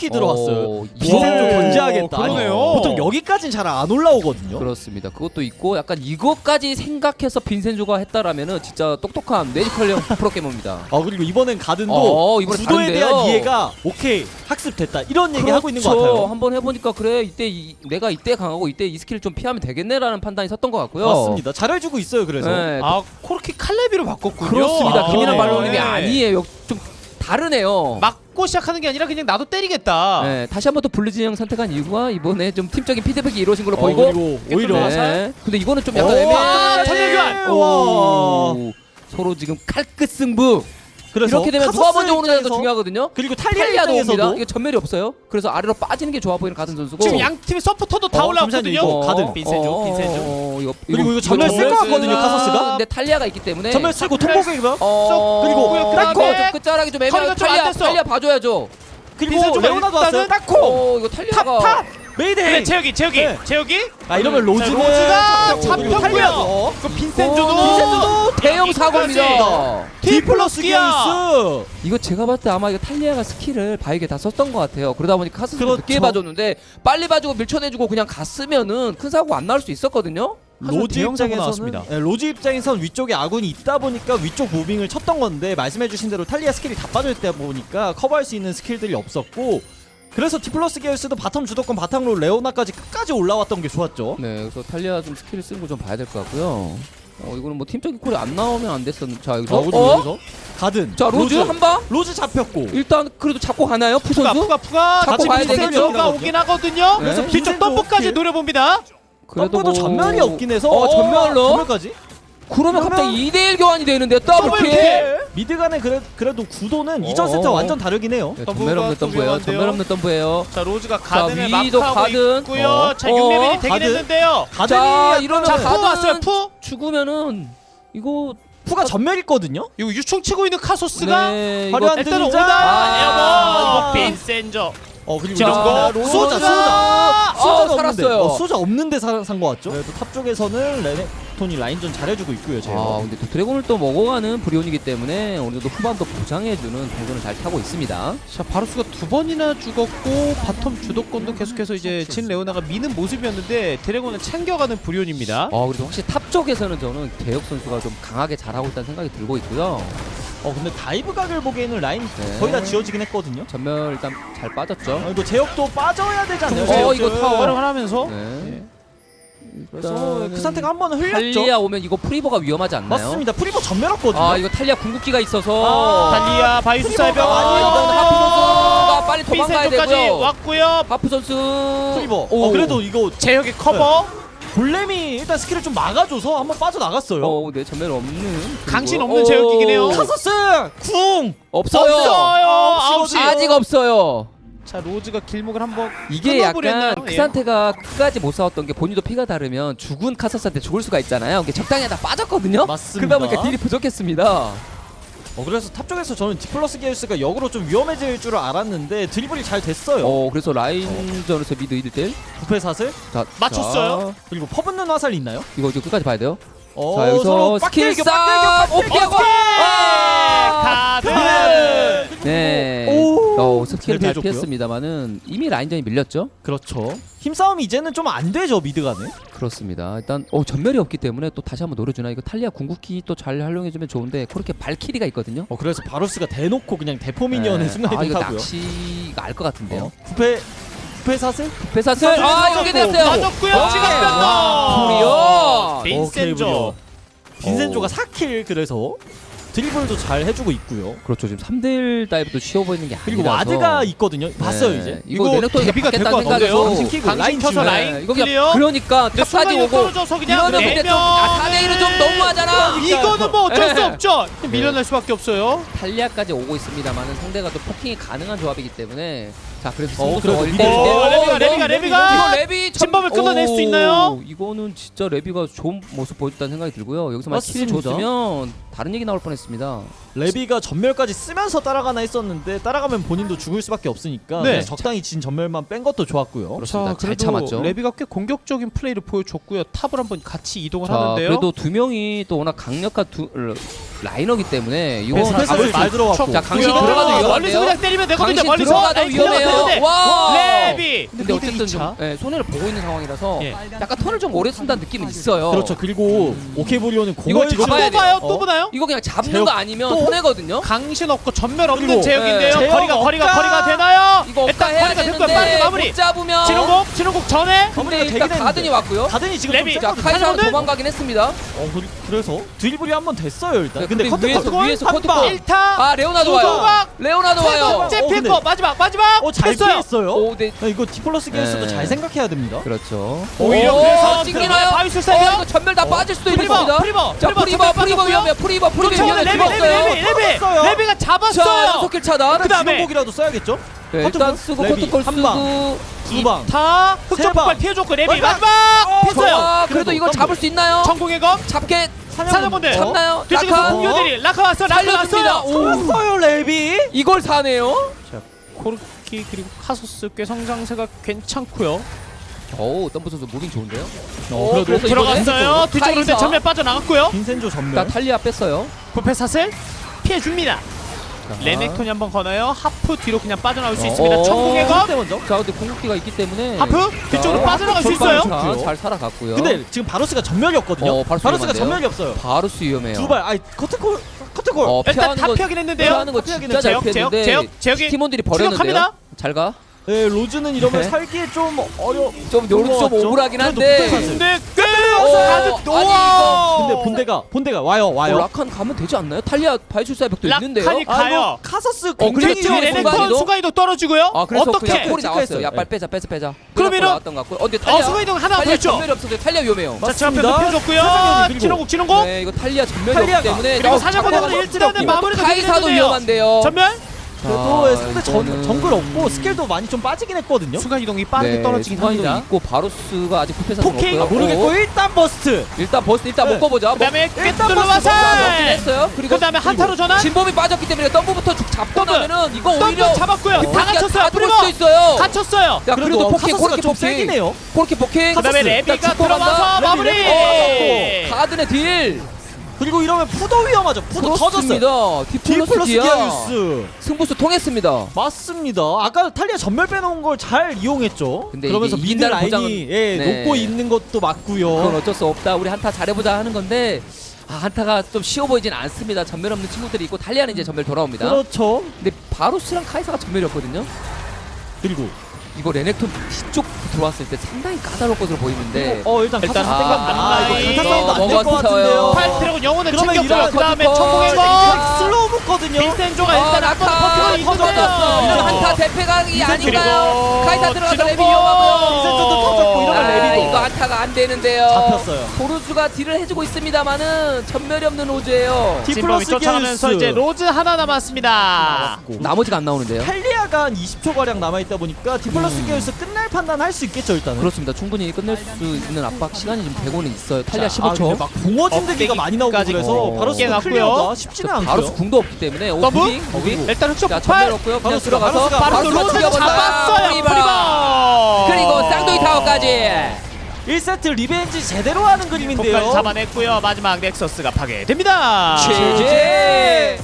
깊숙이 들어왔어요. 어, 빈센 좀 오, 견제하겠다. 그러네요. 보통 여기까지는 잘 안 올라오거든요. 그렇습니다. 그것도 있고 약간 이것까지 생각해서 빈센조가 했다라면은 진짜 똑똑한 뇌지컬형 프로게이머입니다. 아 그리고 이번엔 가든도 어, 이번에 구도에 다른데요. 대한 이해가 오케이 학습됐다 이런 얘기 하고 있는 것 그렇죠. 같아요. 한번 해보니까 그래 이때 이, 내가 이때 강하고 이때 이 스킬을 좀 피하면 되겠네라는 판단이 섰던 것 같고요. 맞습니다. 잘해주고 있어요. 그래서 네, 아 코르키 칼레비로 바꿨군요. 그렇습니다. 아, 김이나 네. 말로님이 아니에요. 좀 다르네요. 맞고 시작하는 게 아니라 그냥 나도 때리겠다. 네, 다시 한번또 블루 진영 선택한 이유가 이번에 좀 팀적인 피드백이 이루어진 걸로 어, 보이고 그리고 오히려 네. 근데 이거는 좀 약간 오, 애매해. 아, 전멸 교환! 오, 서로 지금 칼끝 승부. 그래서 이렇게 되면 누가 먼저 오느냐가 더 중요하거든요. 그리고 탈리아 탈리아도 옵니다. 이게 전멸이 없어요. 그래서 아래로 빠지는 게 좋아 보이는 가든 선수고. 지금 양 팀의 서포터도 다 어, 올라왔거든요. 잠시만요, 이거 가든. 빈센조, 빈센조. 어, 이거, 그리고 이거 전멸 쓸것 같거든요, 카서스가. 근데 탈리아가 있기 때문에. 전멸 쓰고 통곡이면 어, 그리고 그다음에 닦고. 좀 끝자락이 좀 좀안 탈리아, 됐어. 탈리아 봐줘야죠. 그리고 빈센조가 레오나도 왔어요. 딱코 어, 이거 탈리아가. 탑 탑 메이데이. 그래 채혁이, 채혁이, 네. 채혁이. 아 이러면 로즈는 로즈가 잡혔고, 잡혔고요. 탈리아도 그 빈센조도 어, 빈센조도 대형. 사고입니다. D 플러스. 게이스. 이거 제가 봤을 때 아마 이거 탈리아가 스킬을 바이게 다 썼던 것 같아요. 그러다 보니 카스도 그렇죠. 늦게 봐줬는데 빨리 봐주고 밀쳐내주고 그냥 갔으면은 큰 사고 안 나올 수 있었거든요. 로즈 입장에서는 나왔습니다. 네, 로즈 입장에선 위쪽에 아군이 있다 보니까 위쪽 무빙을 쳤던 건데 말씀해주신 대로 탈리아 스킬이 다 빠져 있다 보니까 커버할 수 있는 스킬들이 없었고 그래서 디플러스 게이스도 바텀 주도권 바텀으로 레오나까지 끝까지 올라왔던 게 좋았죠. 네, 그래서 탈리아 좀 스킬을 쓰는 거 좀 봐야 될 것 같고요. 어, 이거는 뭐 팀적인 콜이 안 나오면 안 됐었는데 자 여기서 어, 그리고 어? 여기서 가든 자 로즈, 한 방. 로즈 잡혔고 일단 그래도 잡고 가나요, 푸 푸가, 선수? 푸가, 푸가. 잡고 가야 되겠죠? 빈센조가 오긴 하거든요. 네. 그래서 뒤쪽 덤프까지 킬. 노려봅니다. 덤프도 전멸이 없긴 해서 어, 전멸로? 전멸까지 그러면 갑자기 2대1 교환이 되는데 더블. 킬. 미드 간의 그래, 그래도 구도는 이전 어, 세트 어. 완전 다르긴 해요. 네, 전멸 없는 덤브예요. 위험한데요. 전멸 없는 덤브예요. 자 로즈가 가든을 위도 마크하고 가든. 있고요. 어. 자 어. 6레벨이 되긴 가든. 했는데요. 가든이 자 이러면 자, 가든 푸 왔어요. 푸. 죽으면은 이거 푸가 전멸 있거든요. 이거 유충 치고 있는 카소스가 네, 이거 화려한 일단은 등장! 오다. 아. 에어버. 이거 빈센저. 어 그리고 자, 자, 로즈. 소자 소자 아, 없는데 살았어요. 어, 소자 없는데 산 거 같죠? 그래도 탑 쪽에서는 레 넥톤이 라인전 잘해주고 있고요. 제가 아 근데 또 드래곤을 또 먹어가는 브리온이기 때문에 어느 정도 후반도 보장해주는 대전을 잘 타고 있습니다. 자 바루스가 두 번이나 죽었고 바텀 주도권도 계속해서 이제 진 레오나가 미는 모습이었는데 드래곤을 챙겨가는 불ion입니다. 어 그래도 확실히 탑 쪽에서는 저는 대혁 선수가 좀 강하게 잘하고 있다는 생각이 들고 있고요. 어 근데 다이브 각을 보기에는 라인 네. 거의 다 지워지긴 했거든요. 전멸 일단 잘 빠졌죠. 어, 이거 제역도 빠져야 되잖아요. 어, 제역들. 이거 타워. 활용을 하면서 네. 그래서 그 상태가 한 번은 흘렸죠. 탈리아 오면 이거 프리버가 위험하지 않나요? 맞습니다. 프리버 전멸 없거든요. 아 이거 탈리아 궁극기가 있어서 아, 달리아 바이수사의 병. 프리버가 아 아니에요. 이건 하프 선수가 빨리 도망가야 되고요. 왔고요. 하프 선수 프리버. 오. 어 그래도 이거 제혁의 커버. 골렘이 일단 스킬을 좀 막아줘서 한번 빠져나갔어요. 어, 네 전멸 없는 강신 없는 제혁이긴 해요. 오. 카서스 궁 없어요. 없어요. 아홉. 시. 아직 없어요. 자 로즈가 길목을 한번 이게? 약간 예. 크산테가 끝까지 못 싸웠던 게 본인도 피가 다르면 죽은 카서스한테 죽을 수가 있잖아요. 이게 적당히 하다 빠졌거든요. 맞습니다. 그러다 보니까 딜이 부족했습니다. 어 그래서 탑 쪽에서 저는 디플러스 게이스가 역으로 좀 위험해질 줄 알았는데 드리블이 잘 됐어요. 어, 그래서 라인전에서 미드 1대1. 부패 사슬 자, 맞췄어요? 자, 그리고 퍼붓는 화살 있나요? 이거 이제 끝까지 봐야 돼요. 어, 자, 여기서 스킬 빡대겨, 싸움 오피하고 빡대겨. 아! 네. 오. 어, 스킬을 잘 해줬고요. 피했습니다만은 이미 라인전이 밀렸죠. 그렇죠. 힘싸움이 이제는 좀 안 되죠 미드 간에. 그렇습니다. 일단 어, 전멸이 없기 때문에 또 다시 한번 노려주나 이거 탈리아 궁극기 또 잘 활용해주면 좋은데 그렇게 발키리가 있거든요. 어 그래서 바로스가 대놓고 그냥 대포 미니언의 네. 순간 아 이거 이동하고요. 낚시가 알 것 같은데요. 어, 부패 부패 사슬? 배사슬 아 이렇게 됐어요. 맞았고요. 또. 불이요. 빈센조. 빈센조가 4킬 그래서 드리블도 잘 해주고 있고요. 그렇죠. 지금 3대1 다이브도 쉬워 보이는 게 그리고 아니라서. 와드가 있거든요. 봤어요 네. 이제. 이거 이거 내력도 대비가 될것 받겠다는 같은데요? 라인 켜서. 라인 네, 이거 클리어? 그러니까 탑까지 오고 이러면 근데 좀 아, 4대1은 좀 너무하잖아. 이거는 뭐 어쩔 수 네. 없죠. 밀려날 수밖에 없어요. 탈리아까지 오고 있습니다만은 상대가 또 포킹이 가능한 조합이기 때문에 자 그래서 어, 그래도. 때 어, 레비가, 레비가, 레비가. 이거 레비 참- 진범을 끊어낼 수 오, 있나요? 이거는 진짜 레비가 좋은 모습 보여줬다는 생각이 들고요 여기서 만킬 맞습니다. 줬으면 다른 얘기 나올 뻔했습니다 레비가 전멸까지 쓰면서 따라가나 했었는데 따라가면 본인도 죽을 수밖에 없으니까 네. 그냥 적당히 진 전멸만 뺀 것도 좋았고요. 그렇습니다. 잘 그래도 참았죠. 레비가 꽤 공격적인 플레이를 보여줬고요. 탑을 한번 같이 이동을 자 하는데요. 그래도 두 명이 또 워낙 강력한 두 라이너기 때문에 이거 어, 수말 들어갔고. 자, 강신 쳤고요. 들어가도 위험한데요? 멀리서 그냥 때리면 되거든요. 멀리서 들어가도 아니, 위험해요. 와. 레비. 근데 어쨌든 좀 예, 손해를 보고 있는 상황이라서 예. 약간 턴을 좀 오래 쓴다는 느낌은 있어요. 그렇죠. 그리고 오케이브리오는 이걸 공을 잡아야 또 봐요? 어? 또 보나요? 이거 그냥 잡는 제역 거 아니면 또? 손해거든요. 강신 없고 전멸 없는 제역인데요. 예. 거리가 거리가. 거리가 되나요? 이거 없다 일단 해야. 되는데 빠르게 마무리. 못 잡으면 진홍국 진홍국 전에 근데 일단 가든이. 왔고요. 가든이 지금 레비. 자 사냥꾼은? 도망가긴 했습니다. 어, 그- 그래서 드리블이 한번 됐어요 일단. 네, 근데 근데 커트 위에서 위에서 한 커트 방. 골. 1타 아 레오나도 와요. 조각. 레오나도 세 와요. 번째 어, 근데- 픽거 마지막 마지막 어, 잘 됐어요. 피했어요. 오, 네. 야, 이거 디플러스 게임스도 네. 잘 생각해야 됩니다. 그렇죠. 오히려 오, 그래서 찡기나요? 바위술 어, 사격. 이거 전멸 다 빠질 수도 프리버, 있습니다. 프리버, 자 프리버 프리버 전멸 프리버 빠졌고요. 위험해. 프리버 프리버 쫓아오는 위험해. 레비 레비 죽었어요. 레비 레비 잡았어요. 레비가 자 잡았어요. 연속킬 차단. 그 다음에 그다음에 주먹이라도 써야겠죠? 네, 일단 골, 쓰고 레비, 커트골 한 방. 쓰고 두 방. 타세 흑점 폭발 방. 피해줬고 레비 마지막. 마지막 했어요. 좋아. 그래도 그래도 이걸 덤블. 잡을 수 있나요? 천공의 검 잡게 사냥꾼들 잡나요? 뒤쪽에서 라카 공유들이 라카 왔어 라카. 왔어. 오, 살았어요 레비. 이걸 사네요. 코르키 그리고 카소스 꽤 성장세가 괜찮고요. 오, 덤프 선수 무빙 좋은데요? 어, 오, 그래도 그래서 이번에 들어갔어요. 뒤쪽으로 근데 카이사. 전면 빠져나갔고요. 빈센조 자 전멸. 탈리아 뺐어요. 부패 사슬 피해 줍니다. 자. 레넥톤이 한번 거나요. 하프 뒤로 그냥 빠져나올 수 어. 있습니다. 어. 천공의 검때 먼저. 자 근데 궁극기가 있기 때문에 하프 뒤쪽으로 자, 빠져나갈 수 있어요. 자, 좋고요. 잘 살아갔고요. 근데 지금 바로스가 전멸이었거든요. 어, 바로스 바로스가 위험한데요? 전멸이 없어요. 바루스 위험해요. 두 발. 아이 커트골. 커트골. 어, 일단 피하는 다 거 피하긴 했는데요. 피하는 거 진짜 잘 제역 제역 피했는데 제역 제역이 팀원들이 버렸는데요. 추격합니다. 잘 가. 네, 로즈는 이러면 네. 살기에 좀 어려. 좀 요런 좀 그래도 한데. 근데 꽤 오, 가득 아니. 근데 본대가 본대가 와요 어, 와요. 라칸 가면 되지 않나요? 탈리아 바이출사 벽도 있는데요. 라칸이 아, 가요. 이거 카서스 어, 그리고 굉장히 뒤에 지금 위험해요. 레넥톤 순간이동? 순간이동 떨어지고요. 아 그래서 어떻게? 골이 나왔어요. 체크했어요. 야 빨리 빼자 빼자 빼자. 그러면은- 나왔던 것 같고. 어 근데 탈리아 어 순간이동 하나 탈리아 있죠. 전멸이 없어서 탈리아 위험해요. 자, 제 앞에 맞습니다. 눕혀줬고요. 밀고. 진홍국, 진홍국. 네 이거 탈리아 전멸이 없기 탈리아가. 때문에 그리고 어, 사냥꾼들은 잡아가지고 일진하는 마무리도 카이사도 되긴 위험한데요. 전멸. 그래도 아, 상대 정, 이거는- 정글 없고 스킬도 많이 좀 빠지긴 했거든요. 순간 이동이 빠르게 네, 떨어지긴 순간이동 합니다. 있고 바루스가 아직 부패사 포킹. 모르겠고 어, 일단 버스트. 일단 버스 일단 네. 묶어보자. 그다음에 일단 버스 먹긴 와살. 했어요. 그리고 그다음에 한타로 전환. 진범이 빠졌기 때문에 덤브부터 쭉 잡고 덤브. 나면은 이거 오히려 잡았고요. 다 갇혔어요. 프리버. 수도 있어요. 갇혔어요. 야 그래도 그래도 포킹 코르키 좀 포킹 세긴 해요. 코르키 포킹 그다음에. 레비가 들어와서. 마무리. 레비, 어, 가든의 딜 그리고 이러면 푸도 위험하죠. 푸도 터졌어요. 그렇습니다. 디플러스 승부수 통했습니다. 맞습니다. 아까 탈리아 전멸 빼놓은 걸 잘 이용했죠. 근데 그러면서 이게 미드 이긴다는 라인이 보장은- 예, 네. 높고 있는 것도 그건 맞고요. 어쩔 수 없다. 우리 한타 잘해보자 하는 건데 아, 한타가 좀 쉬워 보이진 않습니다. 전멸 없는 친구들이 있고 탈리아는 이제 전멸 돌아옵니다. 그렇죠. 근데 바루스랑 카이사가 전멸이었거든요. 그리고 이거 레넥톤 뒤쪽 들어왔을 때 상당히 까다로울 것으로 보이는데 어 일단 일단 카서스 땡겼다. 아, 앞라인 이거 강타 싸움도 안 될 것 먹었어요. 같은데요. 팔 드래곤 영혼을 그러면 챙겼고요. 그 다음에 커트컷. 천공의 검. 아, 슬로우 붙거든요. 빈센조가 아, 일단 라카 한번 버티고 터졌어. 이런 한타 대패각이 그리고 아닌가요? 카이사 들어가서 레비 진홍국. 위험하고요. 빈센조도 터졌고 이러면 아, 레비도 이거 한타가 안 되는데요. 잡혔어요. 보르주가 딜을 해주고 있습니다만은 전멸이 없는 로즈예요. 디- 디플러스 쫓아가면서. 이제 로즈 하나 남았습니다. 나머지가 안 나오는데요. 탈리아 가 한 20초 가량 남아 있다 보니까 디플러스 음. 기어에서 끝날 판단 할 수 있겠죠 일단은. 그렇습니다. 충분히 끝낼 수 있는 압박 시간이 좀 되고는 있어요. 탈리아 자, 아, 15초. 근데 막 공허 진드기가 많이 나오고 그래서 어. 바로스 깨놨고요. 클리어가 쉽지는 않고요. 바루스 궁도 없기 때문에 오 더블? 무빙 무빙. 일단 흑점 자 폭발. 전멸 없고요. 그냥 바루스가, 들어가서 바루스가, 바로 바루스가 로즈 죽여본다. 잡았어요. 프리버. 프리버. 그리고 쌍둥이 타워까지. 1세트 리벤지 제대로 하는 그림인데요. 폭발 잡아냈고요. 마지막 넥서스가 파괴됩니다. 최재.